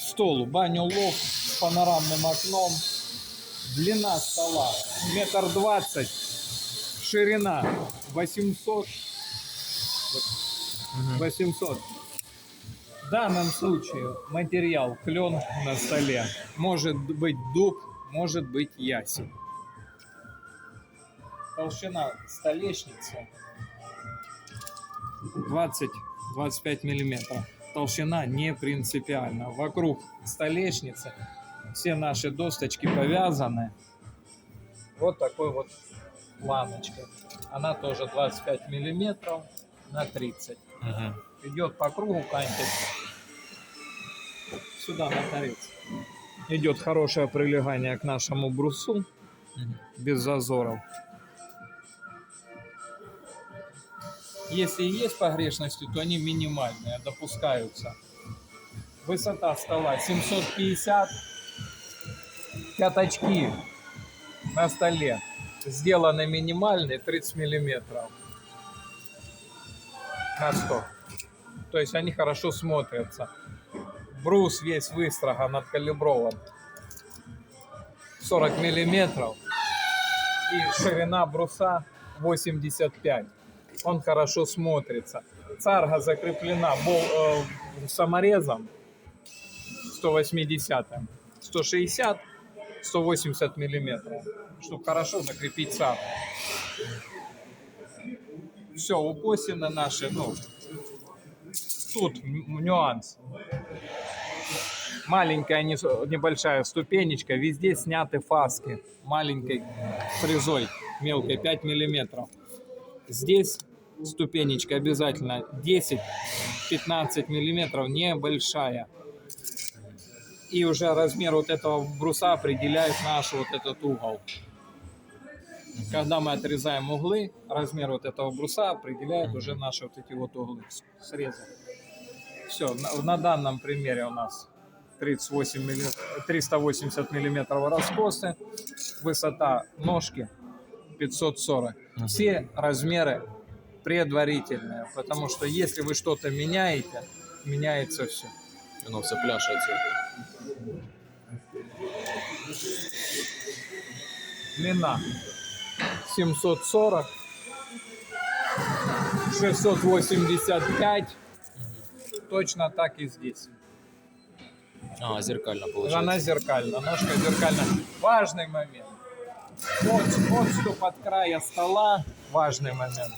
стол, баню лофт с панорамным окном. Длина стола метр двадцать, ширина 800. 800. В данном случае материал клен на столе. Может быть дуб, может быть ясень. Толщина столешницы 20-25 миллиметров. Толщина не принципиальна. Вокруг столешницы все наши досточки повязаны. Вот такой вот планочкой. Она тоже 25 миллиметров на 30. Идет по кругу кантик. Сюда на торец. Идет хорошее прилегание к нашему брусу. Без зазоров. Если и есть погрешности, то они минимальные, допускаются. Высота стола 750. Пятачки на столе сделаны минимальные 30 миллиметров на 100. То есть они хорошо смотрятся. Брус весь выстроган, откалиброван. 40 миллиметров. И ширина бруса 85. Он хорошо смотрится. Царга закреплена бол, э, саморезом. 180 160 180 миллиметров. Чтобы хорошо закрепить царгу. Все укосины наши ну тут нюанс. Маленькая не- небольшая ступенечка везде сняты фаски маленькой фрезой мелкой 5 миллиметров. Здесь ступенечка обязательно. 10-15 миллиметров небольшая. И уже размер вот этого бруса определяет наш вот этот угол. Когда мы отрезаем углы размер вот этого бруса определяет уже наши вот эти вот углы. Среза все на, на данном примере у нас 38 милли... 380 миллиметров раскосы высота ножки 540 все размеры предварительные потому что если вы что-то меняете меняется все Воно все пляшеться. длина 740 685 точно так и здесь А, зеркально виходить. Она зеркальна, ножка зеркальна. Важный момент. Вот, отступ от края стола, важный момент.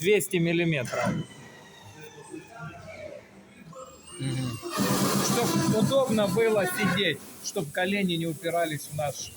200 миллиметров. Чтобы удобно было сидеть, чтобы колени не упирались в наш